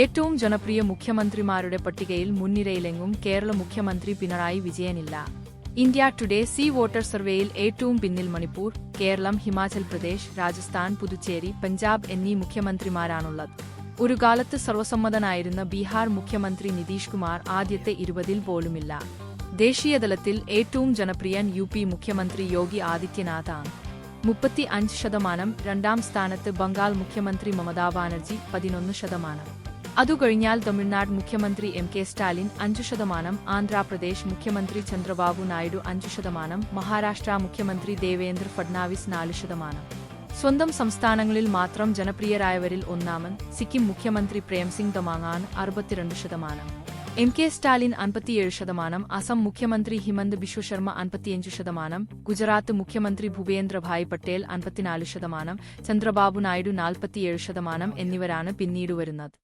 ഏറ്റവും ജനപ്രിയ മുഖ്യമന്ത്രിമാരുടെ പട്ടികയിൽ മുൻനിരയിലെങ്ങും കേരള മുഖ്യമന്ത്രി പിണറായി വിജയനില്ല. ഇന്ത്യ ടുഡേ സി വോട്ടർ സർവേയിൽ ഏറ്റവും പിന്നിൽ മണിപ്പൂർ കേരളം ഹിമാചൽ പ്രദേശ് രാജസ്ഥാൻ പുതുച്ചേരി പഞ്ചാബ് എന്നീ മുഖ്യമന്ത്രിമാരാണുള്ളത്. ഒരു കാലത്ത് സർവസമ്മതനായിരുന്ന ബീഹാർ മുഖ്യമന്ത്രി നിതീഷ് കുമാർ ആദ്യത്തെ ഇരുപതിൽ പോലുമില്ല. ദേശീയതലത്തിൽ ഏറ്റവും ജനപ്രിയൻ യു പി മുഖ്യമന്ത്രി യോഗി ആദിത്യനാഥാണ്. മുപ്പത്തി അഞ്ച് ശതമാനം രണ്ടാം സ്ഥാനത്ത് ബംഗാൾ മുഖ്യമന്ത്രി മമതാ ബാനർജി പതിനൊന്ന് ശതമാനം. അതുകഴിഞ്ഞാൽ തമിഴ്നാട് മുഖ്യമന്ത്രി എം കെ സ്റ്റാലിൻ അഞ്ചു ശതമാനം ആന്ധ്രാപ്രദേശ് മുഖ്യമന്ത്രി ചന്ദ്രബാബു നായിഡു അഞ്ചു ശതമാനം മഹാരാഷ്ട്ര മുഖ്യമന്ത്രി ദേവേന്ദ്ര ഫഡ്നാവിസ് നാല് ശതമാനം. സ്വന്തം സംസ്ഥാനങ്ങളിൽ മാത്രം ജനപ്രിയരായവരിൽ ഒന്നാമൻ സിക്കിം മുഖ്യമന്ത്രി പ്രേംസിംഗ് തമാങ്ങാൻ അറുപത്തിരണ്ട് ശതമാനം. എം കെ സ്റ്റാലിൻ അൻപത്തിയേഴ് ശതമാനം അസം മുഖ്യമന്ത്രി ഹിമന്ത് ബിശ്വ ശർമ്മ അൻപത്തിയഞ്ച് ശതമാനം ഗുജറാത്ത് മുഖ്യമന്ത്രി ഭൂപേന്ദ്രഭായ് പട്ടേൽ അൻപത്തിനാല് ശതമാനം ചന്ദ്രബാബു നായിഡു നാൽപ്പത്തിയേഴ് ശതമാനം എന്നിവരാണ് പിന്നീട് വരുന്നത്